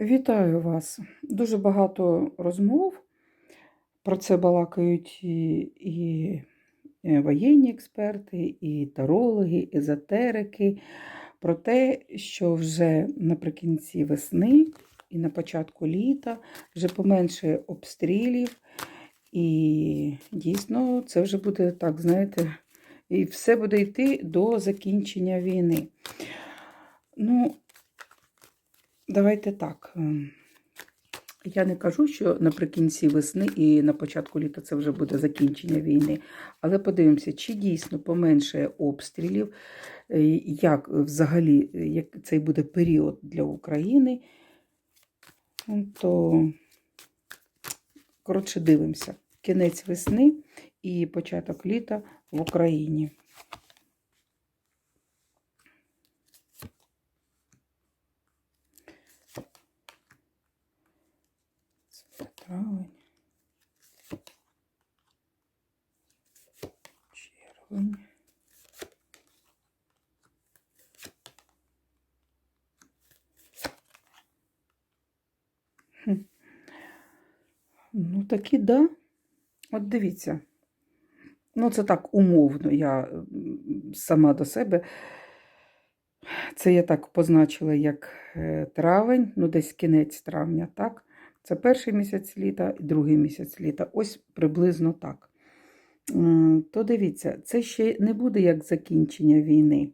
Вітаю вас. Дуже багато розмов. Про це балакають і, і воєнні експерти, і тарологи, езотерики. Про те, що вже наприкінці весни і на початку літа вже поменше обстрілів. І дійсно це вже буде так, знаєте, і все буде йти до закінчення війни. Ну, Давайте так. ем, Я не кажу, що наприкінці весни і на початку літа це вже буде закінчення війни. Але подивимося, чи дійсно поменшає обстрілів, е, як взагалі е, як цей буде період для України. То, коротше, дивимося. Кінець весни і початок літа в Україні. Це травень. Червень. Ну, такі, да. От дивіться. Ну, це так умовно, я сама до себе. Це я так позначила як е, травень, ну десь кінець травня, так? Це перший місяць літа другий місяць літа. Ось приблизно так. То дивіться, це ще не буде як закінчення війни.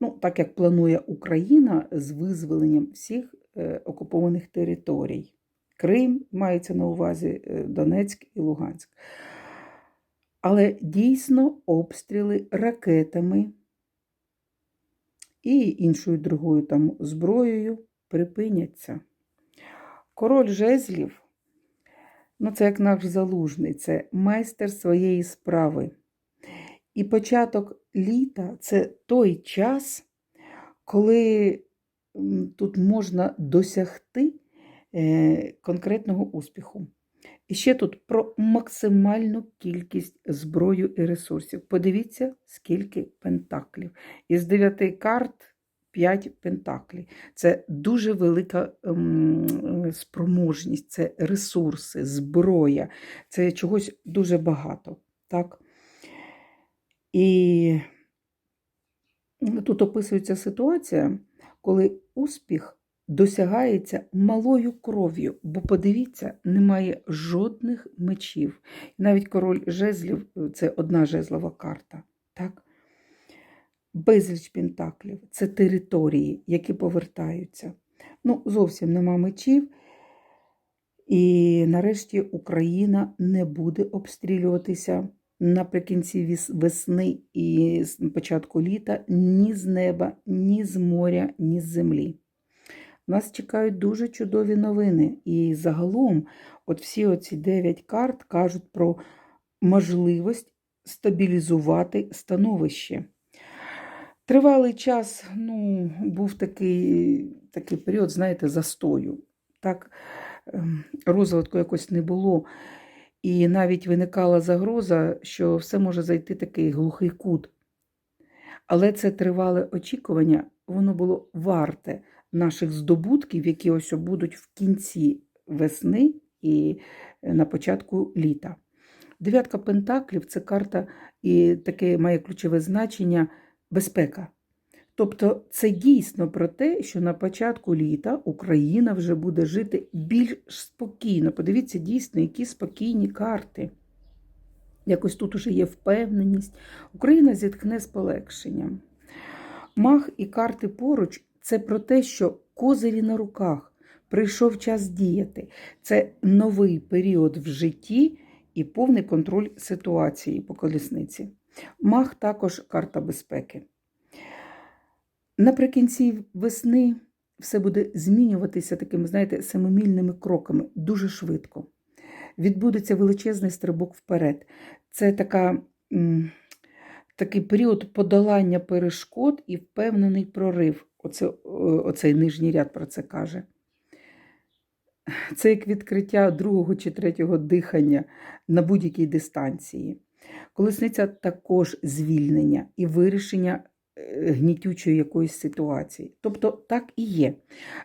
Ну, так як планує Україна з визволенням всіх е, окупованих територій. Крим мається на увазі е, Донецьк і Луганськ. Але дійсно обстріли ракетами і іншою другою там зброєю припиняться. Король жезлів, ну це як наш залужний, це майстер своєї справи. І початок літа це той час, коли тут можна досягти е, конкретного успіху. І ще тут про максимальну кількість зброю і ресурсів. Подивіться, скільки пентаклів. Із дев'яти карт 5 пентаклів. Це дуже велика ем, спроможність, це ресурси, зброя, це чогось дуже багато. Так? І тут описується ситуація, коли успіх досягається малою кров'ю, бо подивіться, немає жодних мечів. Навіть король жезлів це одна жезлова карта. Так? Безліч пентаклів це території, які повертаються. Ну, зовсім нема мечів. І нарешті Україна не буде обстрілюватися наприкінці весни і початку літа ні з неба, ні з моря, ні з землі. Нас чекають дуже чудові новини. І загалом, от всі оці дев'ять карт кажуть про можливість стабілізувати становище. Тривалий час ну, був такий, такий період, знаєте, застою. Так, ем, розвитку якось не було. І навіть виникала загроза, що все може зайти такий глухий кут. Але це тривале очікування, воно було варте наших здобутків, які ось будуть в кінці весни і е, на початку літа. Дев'ятка пентаклів це карта і таке має ключове значення безпека. Тобто це дійсно про те, що на початку літа Україна вже буде жити більш спокійно. Подивіться, дійсно, які спокійні карти. Якось тут уже є впевненість. Україна зітхне з полегшенням. Мах і карти поруч це про те, що козирі на руках, прийшов час діяти. Це новий період в житті і повний контроль ситуації по колісниці. Мах також карта безпеки. Наприкінці весни все буде змінюватися такими, знаєте, семимільними кроками дуже швидко. Відбудеться величезний стрибок вперед. Це така, такий період подолання перешкод і впевнений прорив. Оце, оцей нижній ряд про це каже. Це як відкриття другого чи третього дихання на будь-якій дистанції. Колесниця також звільнення і вирішення е, гнітючої якоїсь ситуації. Тобто так і є.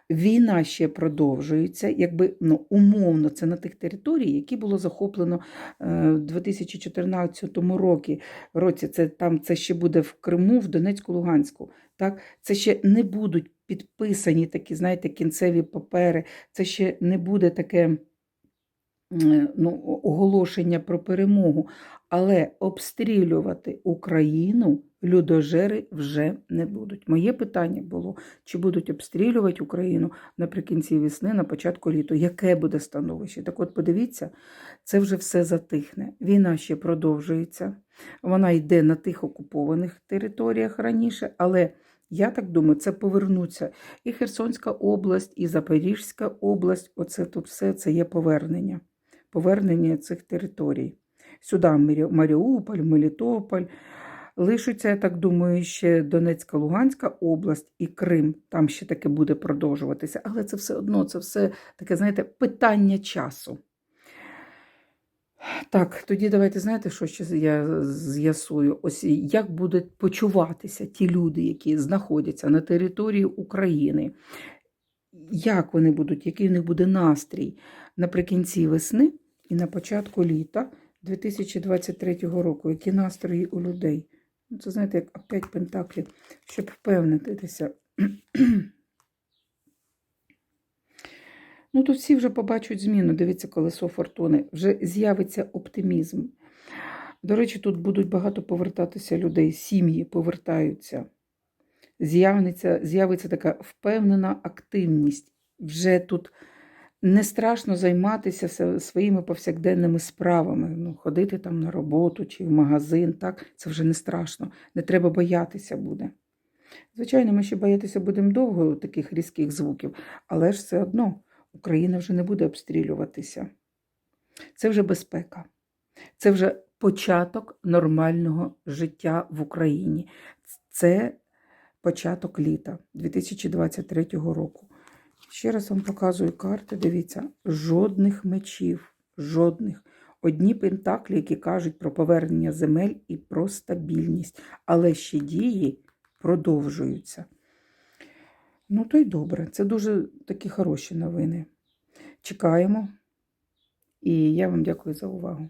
Війна ще продовжується, якби ну, умовно, це на тих територіях, які було захоплено е, в 2014 році. році. Це там це ще буде в Криму, в Донецьку, Луганську. Так, це ще не будуть підписані такі, знаєте, кінцеві папери. Це ще не буде таке ну, оголошення про перемогу. Але обстрілювати Україну людожери вже не будуть. Моє питання було, чи будуть обстрілювати Україну наприкінці весни, на початку літа. Яке буде становище? Так от подивіться, це вже все затихне. Війна ще продовжується. Вона йде на тих окупованих територіях раніше, але я так думаю, це повернуться. І Херсонська область, і Запорізька область. Оце тут все це є повернення. Повернення цих територій. Сюди Маріуполь, Мелітополь. Лишиться, я так думаю, ще Донецька, Луганська область і Крим. Там ще таке буде продовжуватися. Але це все одно, це все таке, знаєте, питання часу. Так, тоді давайте знаєте, що ще я з'ясую? Ось як будуть почуватися ті люди, які знаходяться на території України, як вони будуть, який у них буде настрій наприкінці весни і на початку літа 2023 року, які настрої у людей? Ну, Це знаєте, як опять пентаклі, щоб впевнитися. Ну, тут всі вже побачать зміну. Дивіться, колесо фортуни. Вже з'явиться оптимізм. До речі, тут будуть багато повертатися людей, сім'ї повертаються. З'явиться така впевнена активність. Вже тут не страшно займатися своїми повсякденними справами. Ну, ходити там на роботу чи в магазин. Так, це вже не страшно. Не треба боятися буде. Звичайно, ми ще боятися будемо довго таких різких звуків, але ж все одно Україна вже не буде обстрілюватися. Це вже безпека. Це вже початок нормального життя в Україні. Це початок літа 2023 року. Ще раз вам показую карти. Дивіться, жодних мечів, жодних. Одні пентаклі, які кажуть про повернення земель і про стабільність, але ще дії продовжуються. Ну, то й добре. Це дуже такі хороші новини. Чекаємо. І я вам дякую за увагу.